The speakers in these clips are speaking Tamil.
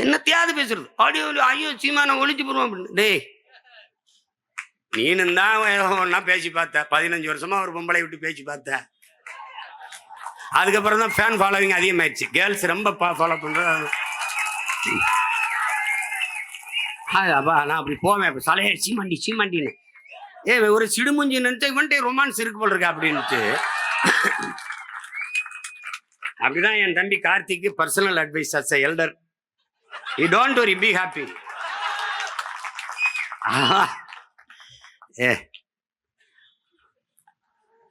என்னத்தையாவது பேசுறது. ஆடியோ ஐயோ நான் ஒழித்து போடுவோம் அப்படின்னு. டேய் நீனும் தான் ஒன்னா பேசி பார்த்த. பதினஞ்சு வருஷமா ஒரு பொம்பளை விட்டு பேசி பார்த்த. அதுக்கப்புறம் தான் ஃபேன் ஃபாலோவிங் அதிகமாயிடுச்சு. கேர்ள்ஸ் ரொம்ப ஃபாலோ பண்றது அப்பா நான் அப்படி போவேன். இப்போ சலையே சீமாண்டி சீமாண்டின்னு. ஏ ஒரு சிடுமுஞ்சி நினைச்சா இவன்ட்டே ரொமான்ஸ் இருக்கு போல் இருக்கா அப்படின்ட்டு அப்படிதான் என் தம்பி கார்த்திக்கு personal advice as elder you don't worry be happy ஏ.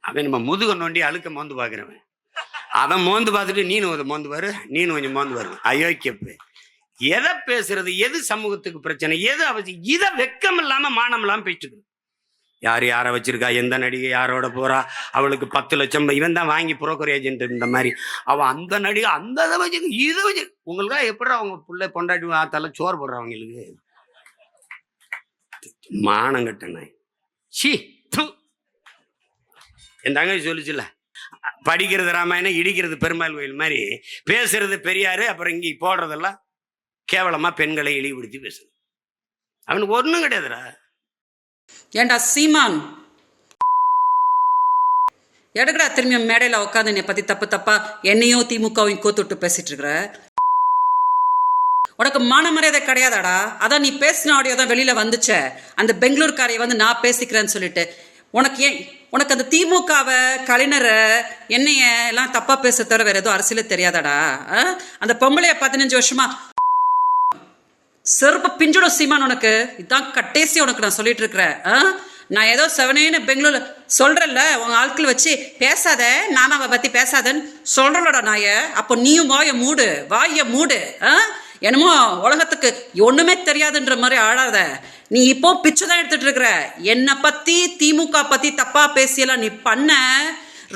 அவன் நம்ம முதுக நோண்டி அழுக்க மோந்து பார்க்குறவன். அவன் மோந்து பார்த்துட்டு நீனு அதை மோந்து பாரு நீனு கொஞ்சம் மோந்து பாரு. அயோக்கியப்பு எதை பேசுறது எது சமூகத்துக்கு பிரச்சனை எது அவசியம் இதை வெக்கம் இல்லாமல் மானம் இல்லாமல் பேசிட்டு யார் யாரை வச்சிருக்கா? எந்த நடிகை யாரோட போறா? அவளுக்கு பத்து லட்சம் இவன் தான் வாங்கி புரோக்கர் ஏஜென்ட் இந்த மாதிரி. அவன் அந்த நடிகை அந்த இதை வச்சு இதை வச்சு உங்களுக்கா எப்படி அவங்க பிள்ளை பொண்டாட்டி ஆத்தால சோறு போடுறவங்களுக்கு மானம் கட்ட சி து. என் தங்கச்சி படிக்கிறது ராமாயணம் இடிக்கிறது பெருமாள் கோயில் மாதிரி பேசுறது பெரியாரு அப்புறம் இங்கே போடுறதெல்லாம் கேவலமாக பெண்களை இழிவுபடுத்தி பேசுது. அவனுக்கு ஒன்றும் கிடையாதுடா. ஏண்டா சீமான்? எடுக்கடா திரும்பி மேடையில் உட்காந்து என்னை பத்தி தப்பு தப்பா என்னையும் திமுகவையும் கோத்துட்டு பேசிட்டு இருக்கிற? உனக்கு மான மரியாதை கிடையாதாடா? அதான் நீ பேசின ஆடியோ தான் வெளியில வந்துச்சே. அந்த பெங்களூர்காரையை வந்து நான் பேசிக்கிறேன்னு சொல்லிட்டு. உனக்கு ஏன் உனக்கு அந்த திமுகவை கலைஞரை என்னைய எல்லாம் தப்பா பேச தவிர வேற எதுவும் அரசியலே தெரியாதாடா? அந்த பொம்பளைய பதினஞ்சு வருஷமா செருப்பு பிஞ்சிடும் சீமான் உனக்கு? இதான் கட்டேசி உனக்கு நான் சொல்லிட்டு இருக்கிறேன் ஆ? நான் ஏதோ செவனேன்னு பெங்களூர்ல சொல்றேன்ல உங்க ஆட்கள் வச்சு பேசாத நானாவை பத்தி பேசாதன்னு சொல்றலடா நாய. அப்போ நீயும் வாய மூடு வாய மூடு ஆ? என்னமோ உலகத்துக்கு ஒண்ணுமே தெரியாதுன்ற மாதிரி ஆடாத நீ இப்போ பிச்சை தான் எடுத்துட்டு இருக்கிற. என்னை பத்தி திமுக பத்தி தப்பா பேசியெல்லாம் நீ பண்ண.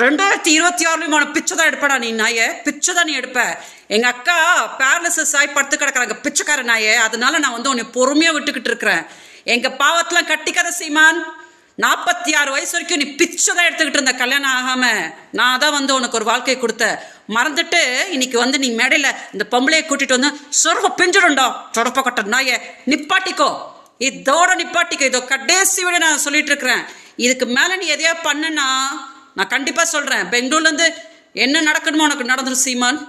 ரெண்டாயிரத்தி இருபத்தி ஆறுலையும் உனக்கு பிச்சை தான் எடுப்படா நீ நாய. பிச்சை தான் நீ எடுப்ப. எங்கள் அக்கா பேரலிசிஸ் ஆகி படுத்து கிடக்குறாங்க பிச்சைக்கார நாயே. அதனால நான் வந்து உன்னை பொறுமையாக விட்டுக்கிட்டு இருக்கிறேன். எங்கள் பாவத்தெலாம் கட்டிக்காத சீமான் நாற்பத்தி ஆறு வயசு வரைக்கும் நீ பிச்சை தான் எடுத்துக்கிட்டு இருந்த கல்யாணம் ஆகாம. நான் தான் வந்து உனக்கு ஒரு வாழ்க்கை கொடுத்தேன். மறந்துட்டு இன்னைக்கு வந்து நீ மேடையில் இந்த பொம்பளையை கூட்டிட்டு வந்து சொருவ பிஞ்சிடும்டா சொடப்ப கொட்ட. நாயே நிப்பாட்டிக்கோ. இதோட நிப்பாட்டிக்கோ. இதோ கடைசி விட நான் சொல்லிட்டு இருக்கிறேன். இதுக்கு மேலே நீ எதையா பண்ணுனா நான் கண்டிப்பாக சொல்கிறேன் பெங்களூர்லேருந்து என்ன நடக்கணுமோ உனக்கு நடந்துரும் சீமான்.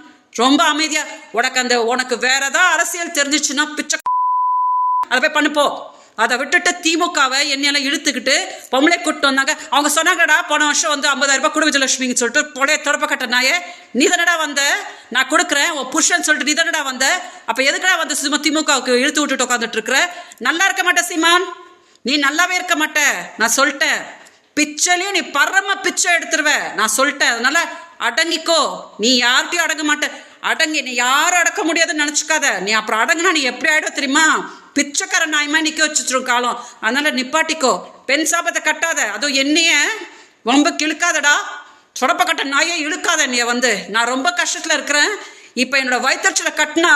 ரொம்ப அமைதியா உனக்கு அந்த உனக்கு வேற ஏதாவது அரசியல் தெரிஞ்சிச்சுன்னா பிச்சை அதை போய் பண்ணுப்போ அதை விட்டுட்டு திமுகவை என்னையெல்லாம் இழுத்துக்கிட்டு பொம்பளை கூப்பிட்டு வந்தாங்க. அவங்க சொன்னாங்கடா போன வருஷம் வந்து ஐம்பதாயிரம் ரூபாய் குடு விஜயலட்சுமின்னு சொல்லிட்டு பொழைய தொடப்ப கட்ட நாயே நீ தானடா வந்த? நான் கொடுக்குறேன் உன் புருஷன் சொல்லிட்டு நீ தானடா வந்த? அப்போ எதுக்குடா வந்து சும்மா திமுகவுக்கு இழுத்து விட்டுட்டு உட்காந்துட்டு இருக்கிற? நல்லா இருக்க மாட்டேன் சீமான். நீ நல்லாவே இருக்க மாட்ட. நான் சொல்லிட்டேன். பிச்சைலையும் நீ பரம பிச்சை எடுத்துருவ. நான் சொல்லிட்டேன். அதனால அடங்கிக்கோ. நீ யார்கிட்டயும் அடங்க மாட்ட. அடங்கி நீ யாரும் அடக்க முடியாதுன்னு நினச்சிக்காத. நீ அப்புறம் அடங்குனா நீ எப்படி ஆகிடும் தெரியுமா? பிச்சைக்கார நாயமாக நிற்க வச்சுச்சிரும் காலம். அதனால நிப்பாட்டிக்கோ. பெண் சாபத்தை கட்டாத. அதுவும் என்னைய ரொம்ப கிழுக்காதடா. சொடப்ப கட்ட நாயே இழுக்காத நீ வந்து. நான் ரொம்ப கஷ்டத்தில் இருக்கிறேன். இப்போ என்னோட வயிற்றுச்சலை கட்டினா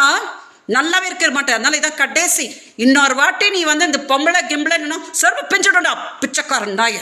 நல்லாவே இருக்க மாட்டேன். அதனால இதான் கடைசி. இன்னொரு வாட்டி நீ வந்து இந்த பொம்பளை கிம்பளை சொருப்பு பிஞ்சிடும்டா பிச்சைக்காரன் நாயே.